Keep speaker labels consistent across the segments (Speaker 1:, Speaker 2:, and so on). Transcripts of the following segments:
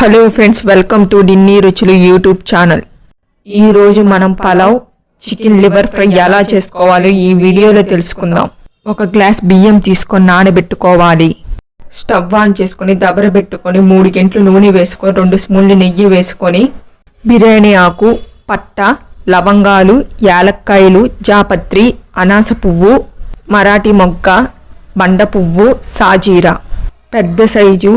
Speaker 1: Hello friends welcome to Dinni Ruchulu YouTube channel ఈరోజు మనం pulao chicken liver fry ఎలా చేసుకోవాలో ఈ వీడియోలో తెలుసుకుందాం. ఒక గ్లాస్ బియ్యం తీసుకొని నానబెట్టుకోవాలి. స్టవ్ ఆన్ చేసుకొని దబర పెట్టుకొని మూడు గంటలు నూనె వేసుకొని రెండు స్పూన్లు నెయ్యి వేసుకొని బిర్యానీ ఆకు పట్ట లవంగాలు యాలక్కాయలు జాపత్రి అనాస పువ్వు మరాఠీ మొగ్గ బండ పువ్వు సాజీరా. పెద్ద సైజు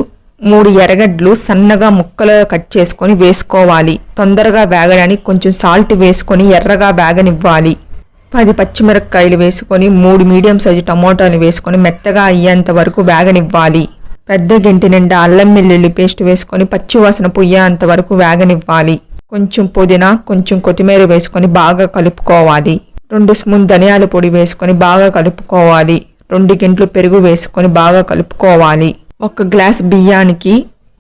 Speaker 1: మూడు ఎర్రగడ్డలు సన్నగా ముక్కలుగా కట్ చేసుకొని వేసుకోవాలి. తొందరగా వేగడానికి కొంచెం సాల్ట్ వేసుకొని ఎర్రగా వేగనివ్వాలి. పది పచ్చిమిరపకాయలు వేసుకొని మూడు మీడియం సైజు టమోటాలు వేసుకొని మెత్తగా అయ్యేంత వరకు వేగనివ్వాలి. పెద్ద గింటి నిండా అల్లం వెల్లుల్లి పేస్ట్ వేసుకొని పచ్చివాసన పొయ్యేంత వరకు వేగనివ్వాలి. కొంచెం పుదీనా కొంచెం కొత్తిమీర వేసుకొని బాగా కలుపుకోవాలి. రెండు స్పూన్ ధనియాల పొడి వేసుకొని బాగా కలుపుకోవాలి. రెండు గింట్లు పెరుగు వేసుకొని బాగా కలుపుకోవాలి. ఒక గ్లాస్ బియ్యానికి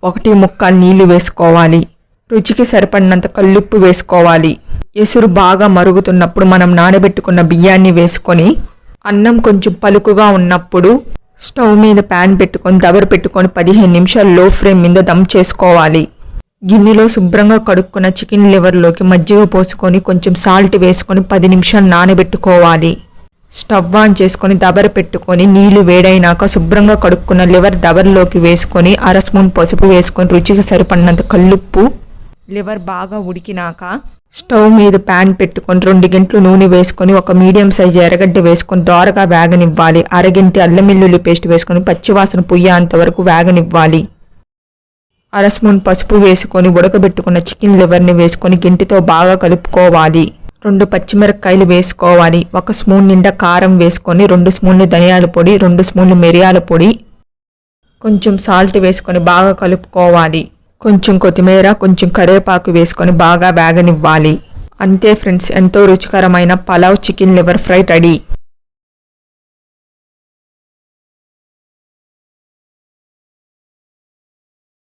Speaker 1: ఒకటి ముక్క నీళ్ళు వేసుకోవాలి. రుచికి సరిపడినంత కల్లుప్పు వేసుకోవాలి. ఎసురు బాగా మరుగుతున్నప్పుడు మనం నానబెట్టుకున్న బియ్యాన్ని వేసుకొని అన్నం కొంచెం పలుకుగా ఉన్నప్పుడు స్టవ్ మీద ప్యాన్ పెట్టుకొని దబర పెట్టుకొని పదిహేను నిమిషాలు లో ఫ్లేమ్ మీద దమ్ చేసుకోవాలి. గిన్నెలో శుభ్రంగా కడుక్కున్న చికెన్ లివర్లోకి మజ్జిగ పోసుకొని కొంచెం సాల్ట్ వేసుకొని పది నిమిషాలు నానబెట్టుకోవాలి. స్టవ్ ఆన్ చేసుకొని దబర పెట్టుకొని నీళ్ళు వేడైనాక శుభ్రంగా కడుక్కున్న లివర్ దబరలోకి వేసుకొని అర స్పూన్ పసుపు వేసుకొని రుచికి సరిపడినంత కల్లుప్పు. లివర్ బాగా ఉడికినాక స్టవ్ మీద ప్యాన్ పెట్టుకొని రెండు గంటలు నూనె వేసుకొని ఒక మీడియం సైజు ఎర్రగడ్డ వేసుకొని దోరగా వేగనివ్వాలి. అరగంటి అల్లం వెల్లుల్లి పేస్ట్ వేసుకొని పచ్చివాసన పుయ్యేంత వరకు వేగనివ్వాలి. అర స్పూన్ పసుపు వేసుకొని ఉడకబెట్టుకున్న చికెన్ లివర్ని వేసుకొని గింటితో బాగా కలుపుకోవాలి. రెండు పచ్చిమిరపకాయలు వేసుకోవాలి. ఒక స్పూన్ నిండా కారం వేసుకొని రెండు స్పూన్లు ధనియాల పొడి రెండు స్పూన్లు మిరియాల పొడి. కొంచెం సాల్ట్ వేసుకొని బాగా కలుపుకోవాలి. కొంచెం కొత్తిమీర కొంచెం కరివేపాకు వేసుకొని బాగా వేగనివ్వాలి. అంతే ఫ్రెండ్స్ ఎంతో రుచికరమైన pulao chicken liver fry ready.